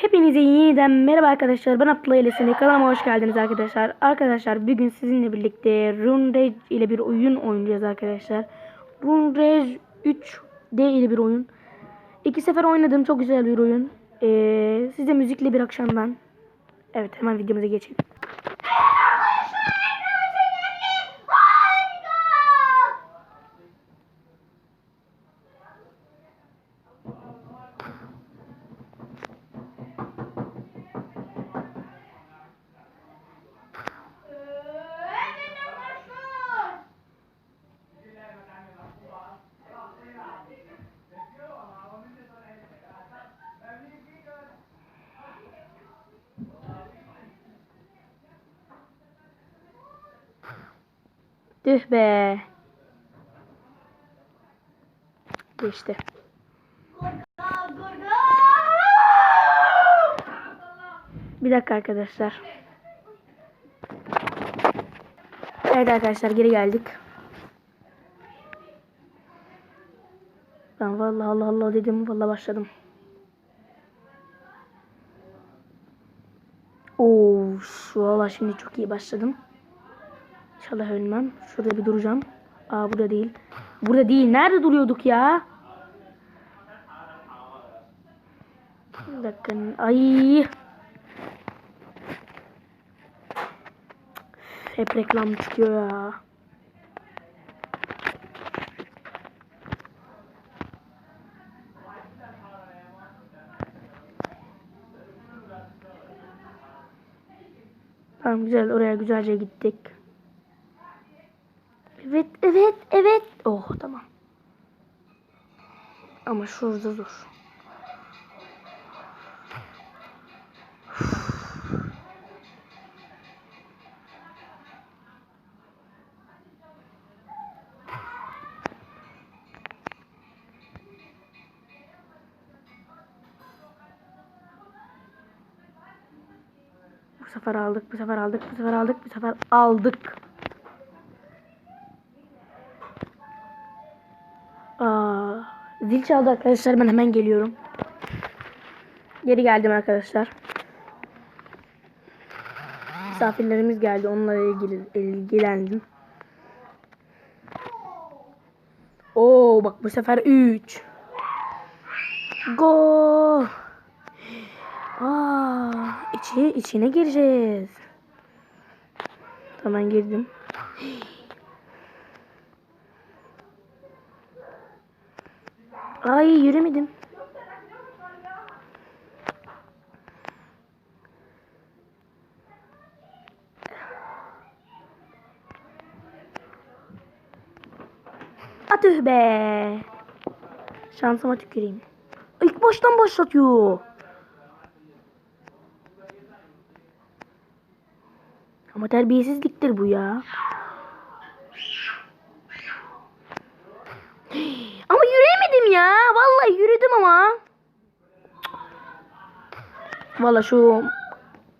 Hepinize yeniden merhaba arkadaşlar. Ben Abdullah Eylesine kanalıma hoş geldiniz arkadaşlar. Arkadaşlar bugün sizinle birlikte Rune Rage ile bir oyun oynayacağız arkadaşlar. Rune Rage 3D ile bir oyun. İki sefer oynadım. Çok güzel bir oyun. Ee, size müzikli bir akşamdan. Evet hemen videomuza geçelim. Tüh be. Geçti. Bir dakika arkadaşlar. Evet arkadaşlar geri geldik. Ben vallahi Allah Allah dedim vallahi başladım. Oo, valla şimdi çok iyi başladım. İnşallah ölmem. Şurada bir duracağım. Aa burada değil. Burada değil. Nerede duruyorduk ya? Bir dakika. Ay. Hep reklam çıkıyor ya. Tamam güzel oraya güzelce gittik. Evet evet evet. Oh tamam. Ama şurada dur. Bu sefer aldık, bu sefer aldık, bu sefer aldık, bu sefer aldık. Aa, zil çaldı arkadaşlar ben hemen geliyorum. Geri geldim arkadaşlar. Misafirlerimiz geldi onlarla ilgili ilgilendim. Oo bak bu sefer 3. Go. Aa, içi içine gireceğiz. Tamam girdim. Ay yürümedim. Atüh be. Şansıma tüküreyim. İlk baştan başlatıyor. Ama terbiyesizliktir bu ya. Ama yürüyemedim ya. Vallahi yürüdüm ama. Vallahi şu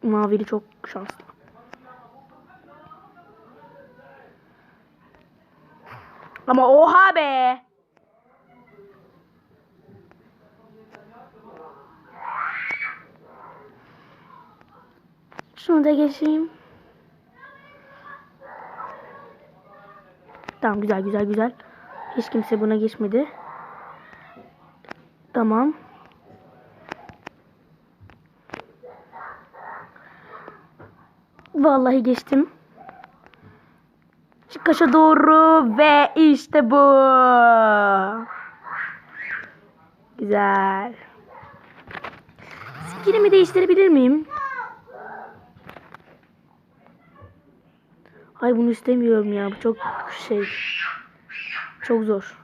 mavili çok şanslı. Ama oha be. Şunu da geçeyim. Tamam güzel güzel güzel. Hiç kimse buna geçmedi. Tamam. Vallahi geçtim. Çıkışa doğru ve işte bu. Güzel. Skinimi değiştirebilir miyim? Ay bunu istemiyorum ya. Bu çok şey. Çok zor.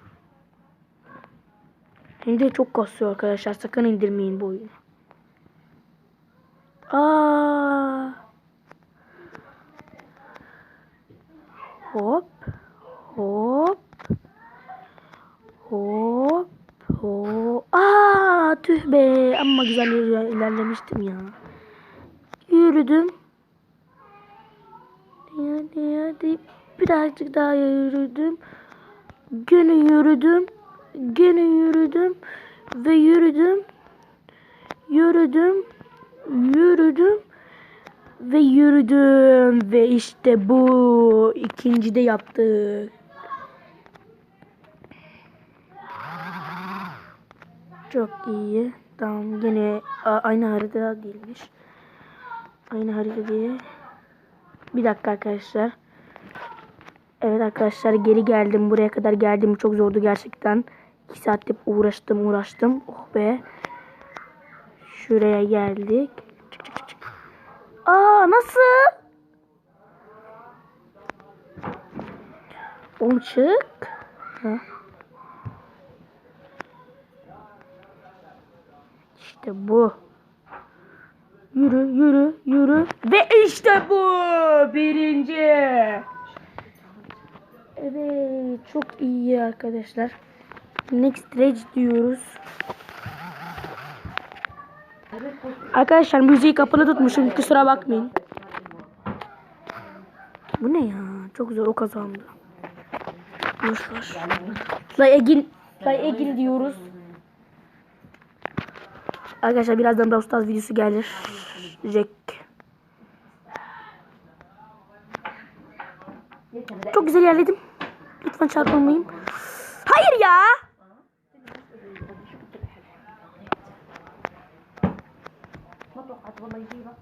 De çok kasıyor arkadaşlar. Sakın indirmeyin bu oyunu. Aa. Hop. Hop. Hop. Hop. Aa, tüh be. Ama güzel iler- ilerlemiştim ya. Yürüdüm. Hadi hadi. Birazcık daha yürüdüm. Gene yürüdüm. Gene yürüdüm. Ve yürüdüm. Yürüdüm. yürüdüm ve yürüdüm ve işte bu ikinci de yaptık. Çok iyi. Tamam gene aynı harita değilmiş. Aynı harita değil. Bir dakika arkadaşlar. Evet arkadaşlar geri geldim. Buraya kadar geldim. Çok zordu gerçekten. 2 saattir uğraştım uğraştım. Oh be. Şuraya geldik. Çık çık çık. Aa nasıl? Oğlum çık. Ha. İşte bu. Yürü yürü yürü. Ve işte bu. Birinci. Evet çok iyi arkadaşlar. Next stage diyoruz. Arkadaşlar müziği kapalı tutmuşum kusura bakmayın. Bu ne ya? Çok zor o kazandı. Boş ver. Play Egin, Play Egin diyoruz. Arkadaşlar birazdan Brawl Stars videosu gelir. Jack. Çok güzel yerledim. Lütfen çarpılmayayım. Hayır ya. والله يجيبها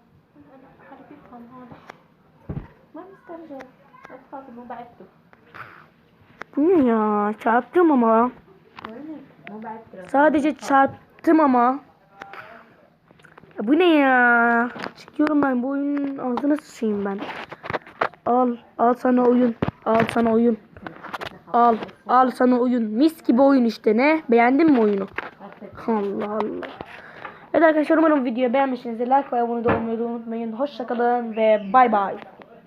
حد يفهم هذا ما مسترجع اتخاف انه بعته Bu ne ya? Çarptım ama. وينك مو بعته Sadece çarptım ama. Ya bu ne ya? Çıkıyorum ben bu oyunun ağzına sıçayım ben. Al. Al sana oyun. Al sana oyun. Al. Al sana oyun. Mis gibi oyun işte ne? Beğendin mi oyunu? Allah Allah. Evet arkadaşlar umarım videoyu beğenmişsinizdir. Like ve abone olmayı unutmayın. Hoşçakalın ve bay bay.